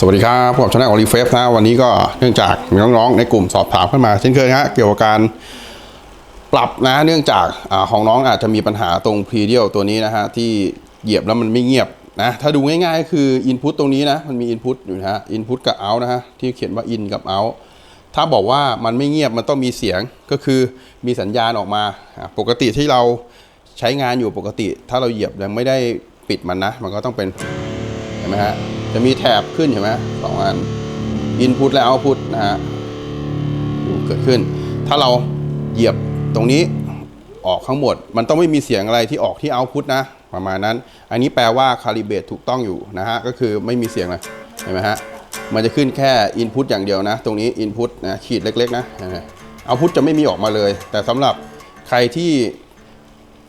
สวัสดีครับผมชนะของรีเฟฟนะวันนี้ก็เนื่องจากมีน้องๆในกลุ่มสอบถามเข้ามาเช่นเคยฮะเกี่ยวกับการปรับนะเนื่องจากอของน้องอาจจะมีปัญหาตรงพรีเดียลตัวนี้นะฮะที่เหยียบแล้วมันไม่เงียบนะถ้าดูง่ายๆ คืออินพุตตรงนี้นะมันมีอินพุตอยู่นะฮะอินพุตกับเอานะฮะที่เขียนว่าอินกับเอาถ้าบอกว่ามันไม่เงียบมันต้องมีเสียงก็คือมีสัญญาณออกมา ปกติที่เราใช้งานอยู่ปกติ ถ้าเราเหยียบยังไม่ได้ปิดมันนะ มันก็ต้องเป็นเห็นไหมฮะ จะมีแถบขึ้นเห็นไหมสองอัน input และ output นะฮะดูเกิดขึ้น ถ้าเราเหยียบตรงนี้ออกข้างหมด มันต้องไม่มีเสียงอะไรที่ออกที่ output นะ ประมาณนั้น อันนี้แปลว่า calibrate ถูกต้องอยู่นะฮะ ก็คือไม่มีเสียงเลยเห็นไหมฮะ มันจะขึ้นแค่ input อย่างเดียวนะ ตรงนี้ input นะขีดเล็ก ๆ นะเห็นไหม output จะไม่มีออกมาเลย แต่สำหรับใครที่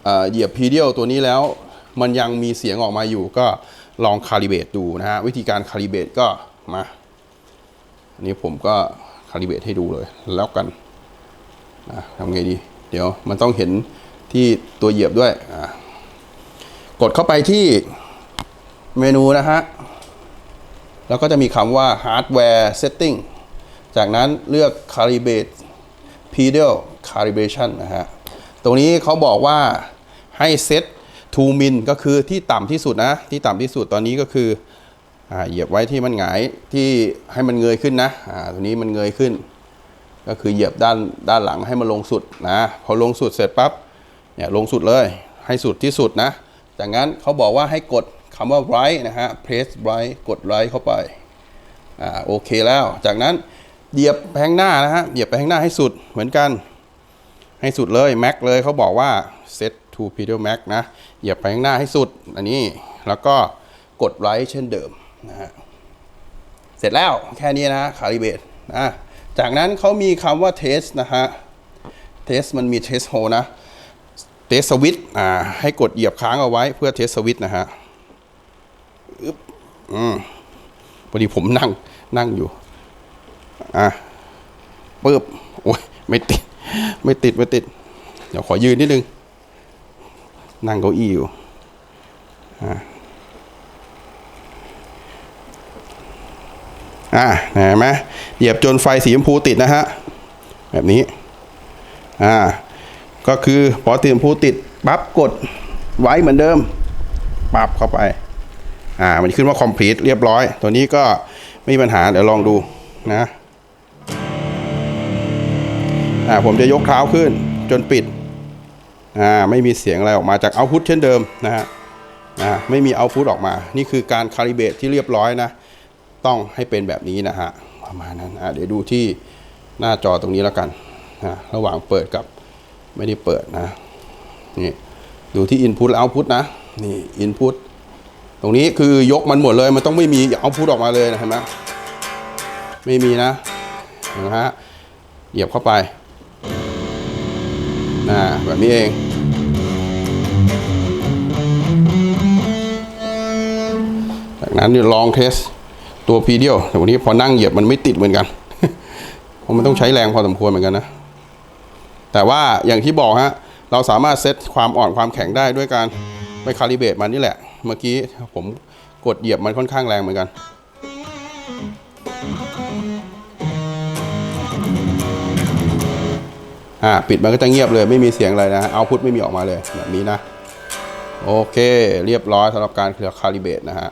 เอ่อเหยียบพีเดียลตัวนี้แล้ว มันยังมีเสียงออกมาอยู่ก็ ลองคาลิเบตดูนะฮะวิธีการคาลิเบตก็มาอันนี้ผมก็คาลิเบตให้ดูเลยแล้วกันนะทำไงดี เดี๋ยวมันต้องเห็นที่ตัวเหยียบด้วยกดเข้าไปที่เมนูนะฮะ แล้วก็จะมีคำว่า hardware setting จากนั้นเลือก calibrate pedal calibration นะฮะ ตรงนี้เขาบอกว่าให้เซต to min ก็คือที่ต่ำที่สุดนะ ที่ต่ำที่สุดตอนนี้ก็คือเหยียบไว้ที่มันหงายที่ให้มันเงยขึ้นนะอ่าตัวนี้มันเงยขึ้น ก็คือเหยียบด้านด้านหลังให้มันลงสุดนะพอลงสุดเสร็จปั๊บเนี่ยลงสุดเลยให้สุดที่สุดนะ จากนั้นเขาบอกว่าให้กดคำว่า right นะฮะ press right กด right เข้าไปอ่าโอเคแล้ว จากนั้นเหยียบไปข้างหน้านะฮะเหยียบไปข้างหน้าให้สุดเหมือนกัน ให้สุดเลยแม็กเลยเขาบอกว่า set to pedal max นะ เหยียบไปข้างหน้าให้สุด อันนี้แล้วก็กด right เช่นเดิมนะฮะเสร็จแล้วแค่นี้นะคาลิเบตนะจากนั้นเขามีคำว่า test นะฮะ test มันมี test hole นะ test switch อ่าให้กดเหยียบค้างเอาไว้เพื่อ test switch นะฮะอึ๊บอืมพอดีผมนั่งนั่งอยู่ อะปึ๊บโอ้ยไม่ติด ไม่ติดไม่ติด เดี๋ยวขอยืนนิดนึง นั่งเก้าอี้อยู่อะอะเห็นไหมเหยียบจนไฟสีชมพูติดนะฮะ แบบนี้ อ่า ก็คือพอสีชมพูติดปั๊บกดไว้เหมือนเดิมปรับเข้าไป อ่า มันขึ้นว่า complete เรียบร้อย ตัวนี้ก็ไม่มีปัญหา เดี๋ยวลองดูนะ อ่าผมจะยกเท้าขึ้นจนปิดอ่าไม่มีเสียงอะไรออกมาจากเอาพุทเช่นเดิมนะฮะอ่าไม่มีเอาพุทออกมา นี่คือการคาลิเบตที่เรียบร้อยนะ ต้องให้เป็นแบบนี้นะฮะประมาณนั้นอ่าเดี๋ยวดูที่หน้าจอตรงนี้แล้วกันนะระหว่างเปิดกับไม่ได้เปิดนะนี่ดูที่ Input และ Output นะนี่ Input ตรงนี้คือยกมันหมดเลยมันต้องไม่มีเอาพุทออกมาเลยนะเห็นไหมไม่มีนะนไหมฮะเหยียบเข้าไป นะแบบนี้เองจากนั้นเนี่ยลองเทสตัวพีเดียวแต่วันนี้พอนั่งเหยียบมันไม่ติดเหมือนกัน เพราะมันต้องใช้แรงพอสมควรเหมือนกันนะ แต่ว่าอย่างที่บอกฮะ เราสามารถเซตความอ่อนความแข็งได้ด้วยการไปคาลิเบตมันนี่แหละ เมื่อกี้ผมกดเหยียบมันค่อนข้างแรงเหมือนกัน อ่าปิดมันก็จะเงียบเลยไม่มีเสียงอะไรนะเอาพุทไม่มีออกมาเลยแบบนี้นะ โอเค เรียบร้อยสำหรับการเคลียร์คาลิเบตนะฮะ